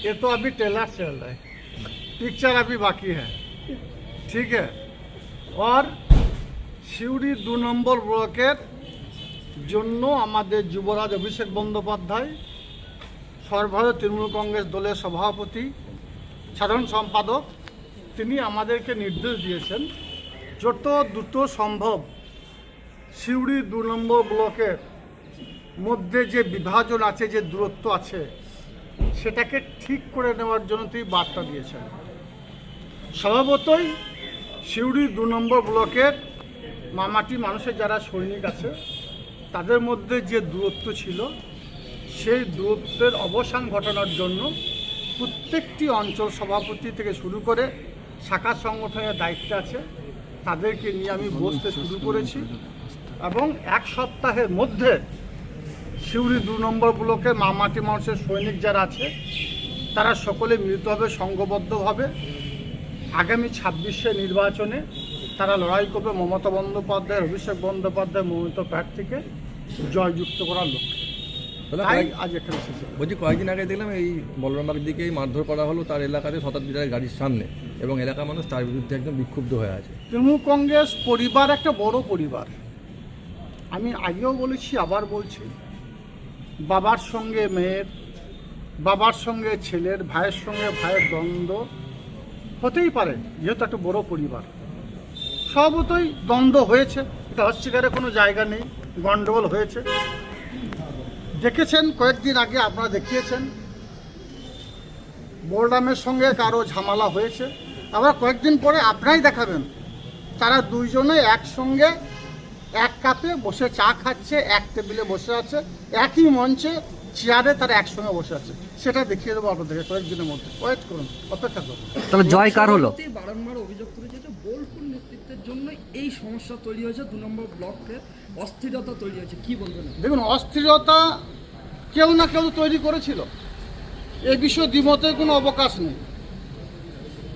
ये तो अभी ट्रेलर चल रहा है पिक्चर अभी बाकी है ठीक है और সিউড়ি দু নম্বর ব্লকের জন্য আমাদের যুবরাজ অভিষেক বন্দ্যোপাধ্যায় সর্বভারতীয় তৃণমূল কংগ্রেস দলের সভাপতি সাধারণ সম্পাদক তিনি আমাদেরকে নির্দেশ দিয়েছেন যত দ্রুত সম্ভব সিউড়ি দু নম্বর ব্লকের মধ্যে যে বিভাজন আছে যে দূরত্ব আছে সেটাকে ঠিক করে নেওয়ার জন্য তিনি বার্তা দিয়েছেন। স্বভাবতই সিউড়ি দু নম্বর ব্লকের মামাটি মানুষের যারা সৈনিক আছে, তাদের মধ্যে যে দূরত্ব ছিল, সেই দূরত্বের অবসান ঘটানোর জন্য প্রত্যেকটি অঞ্চল সভাপতি থেকে শুরু করে শাখা সংগঠনের দায়িত্ব আছে। তাদেরকে নিয়ে আমি বসতে শুরু করেছি এবং এক সপ্তাহের মধ্যে সিউড়ি দু নম্বর ব্লকের মামাটি মানুষের সৈনিক যারা আছে তারা সকলে মিলিত হবে। সংঘবদ্ধভাবে আগামী ছাব্বিশে নির্বাচনে তারা লড়াই করবে মমতা বন্দ্যোপাধ্যায় অভিষেক বন্দ্যোপাধ্যায় মমত প্রার্থীকে জয়যুক্ত করার লক্ষ্যে। আজ এখানে বলছি কয়েকদিন আগে দেখলাম এই বলরামবাগ দিকেই মারধর করা হলো তার এলাকাতে শতাব্দীর গাড়ির সামনে এবং এলাকার মানুষ তার বিরুদ্ধে একদম বিক্ষুব্ধ হয়ে আছে। তৃণমূল কংগ্রেস পরিবার একটা বড় পরিবার। আমি আগেও বলেছি আবার বলছি বাবার সঙ্গে মেয়ের, বাবার সঙ্গে ছেলের, ভাইয়ের সঙ্গে ভাইয়ের দ্বন্দ্ব হতেই পারে, যেহেতু একটা বড় পরিবার। স্বভাবতই দ্বন্দ্ব হয়েছে, এটা অস্বীকারের কোনো জায়গা নেই গণ্ডগোল হয়েছে। দেখেছেন, কয়েকদিন আগে আপনারা দেখিয়েছেন বলরামের সঙ্গে কারও ঝামেলা হয়েছে। আবার কয়েকদিন পরে আপনারাই দেখাবেন, তারা দুইজনে একসঙ্গে এক কাপে বসে চা খাচ্ছে এক টেবিলে বসে আছে একই মঞ্চে চেয়ারে তারা একসঙ্গে বসে আছে। সেটা দেখিয়ে দেবো আপনাদেরকে কয়েকদিনের মধ্যে। ওয়েট করুন অপেক্ষা করুন। তাহলে জয় কার হলো? বারংবার অভিযোগ করেছে যে বোলপুর নেতৃত্বের জন্য এই সমস্যা তৈরি হয়েছে দু নম্বর ব্লকের অস্থিরতা তৈরি হয়েছে। কি বলবেন দেখুন অস্থিরতা কেউ না কেউ তৈরি করেছিল। এ বিষয়ে দ্বিমতের কোনো অবকাশ নেই।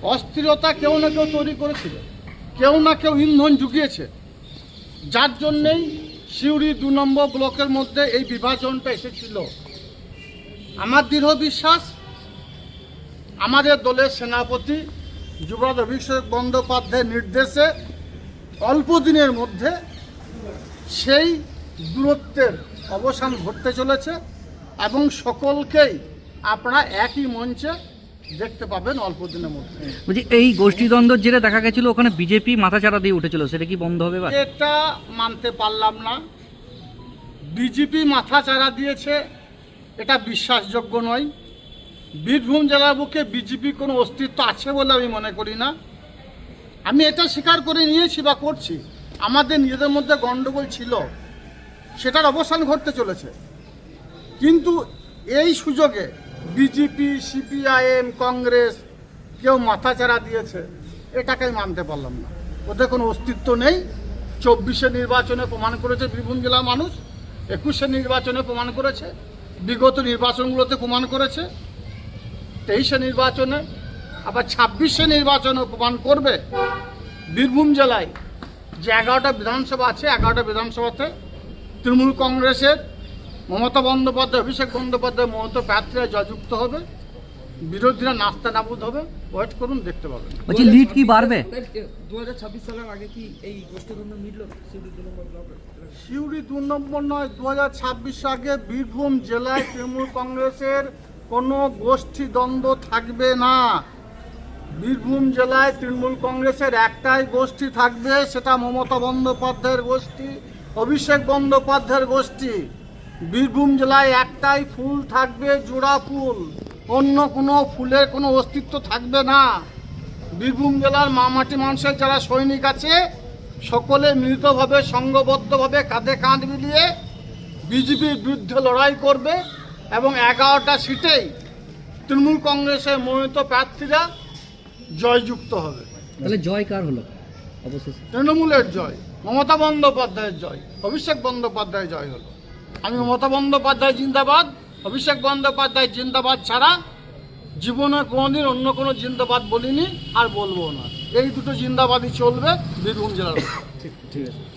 অস্থিরতা কেউ না কেউ তৈরি করেছিল। কেউ না কেউ ইন্ধন জুগিয়েছে যার জন্যেই সিউড়ি দু নম্বর ব্লকের মধ্যে এই বিভাজনটা এসেছিল। আমার দৃঢ় বিশ্বাস, আমাদের দলের সেনাপতি যুবরাজ অভিষেক বন্দ্যোপাধ্যায়ের নির্দেশে অল্প দিনের মধ্যে সেই দূরত্বের অবসান ঘটতে চলেছে এবং সকলকেই আপনারা একই মঞ্চে দেখতে পাবেন অল্প দিনের মধ্যে। বলছি এই গোষ্ঠীদ্বন্দ্বের জেরে দেখা গেছিল ওখানে বিজেপি মাথাচাড়া দিয়ে উঠেছিল সেটা কি বন্ধ হবে বা এটা মানতে পারলাম না। বিজেপি মাথা চারা দিয়েছে এটা বিশ্বাসযোগ্য নয়। বীরভূম জেলার বুকে বিজেপি কোনো অস্তিত্ব আছে বলে আমি মনে করি না। আমি এটা স্বীকার করে নিয়েছি বা করছি। আমাদের নিজেদের মধ্যে গণ্ডগোল ছিল সেটার অবসান ঘটতে চলেছে। কিন্তু এই সুযোগে বিজেপি, সিপিআইএম, কংগ্রেস কেউ মাথাচাড়া দিয়েছে এটাকে আমি মানতে পারলাম না। ওদের কোনো অস্তিত্ব নেই। চব্বিশে নির্বাচনে প্রমাণ করেছে বীরভূম জেলার মানুষ, একুশে নির্বাচনে প্রমাণ করেছে, বিগত নির্বাচনগুলোতে প্রমাণ করেছে, তেইশে নির্বাচনে, আবার ছাব্বিশে নির্বাচনে প্রমাণ করবে। বীরভূম জেলায় যে এগারোটা বিধানসভা আছে, এগারোটা বিধানসভাতে তৃণমূল কংগ্রেসের মমতা বন্দ্যোপাধ্যায় অভিষেক বন্দ্যোপাধ্যায় মমতা প্রার্থীরা জয়যুক্ত হবে বিরোধীরা নাস্তা নাবুদ হবে ওয়েট করুন দেখতে পাবেন। বলছি লিড কি বাড়বে? দু হাজার ছাব্বিশ সালের আগে কি এই গোষ্ঠীদ্বন্দ্ব মিটল সিউড়ি দু নম্বর ব্লকের সিউড়ি দু নম্বর নয় দু হাজার ছাব্বিশ আগে বীরভূম জেলায় তৃণমূল কংগ্রেসের কোনো গোষ্ঠী দ্বন্দ্ব থাকবে না। বীরভূম জেলায় তৃণমূল কংগ্রেসের একটাই গোষ্ঠী থাকবে সেটা মমতা বন্দ্যোপাধ্যায়ের গোষ্ঠী অভিষেক বন্দ্যোপাধ্যায়ের গোষ্ঠী। বীরভূম জেলায় একটাই ফুল থাকবে জোড়া ফুল। অন্য কোনো ফুলের কোনো অস্তিত্ব থাকবে না। বীরভূম জেলার মামাটি মানুষের যারা সৈনিক আছে সকলে মিলিতভাবে সংঘবদ্ধভাবে কাঁধে কাঁধ মিলিয়ে বিজেপির বিরুদ্ধে লড়াই করবে এবং এগারোটা সিটেই তৃণমূল কংগ্রেসের মনোনীত প্রার্থীরা জয়যুক্ত হবে। তাহলে জয় কার হলো? অবশেষে। তৃণমূলের জয় মমতা বন্দ্যোপাধ্যায়ের জয় অভিষেক বন্দ্যোপাধ্যায়ের জয় হলো। আমি মমতা বন্দ্যোপাধ্যায় জিন্দাবাদ, অভিষেক বন্দ্যোপাধ্যায় জিন্দাবাদ ছাড়া জীবনে কোনোদিন অন্য কোনো জিন্দাবাদ বলিনি আর বলব না। এই দুটো জিন্দাবাদই চলবে বীরভূম জেলার ঠিক ঠিক আছে।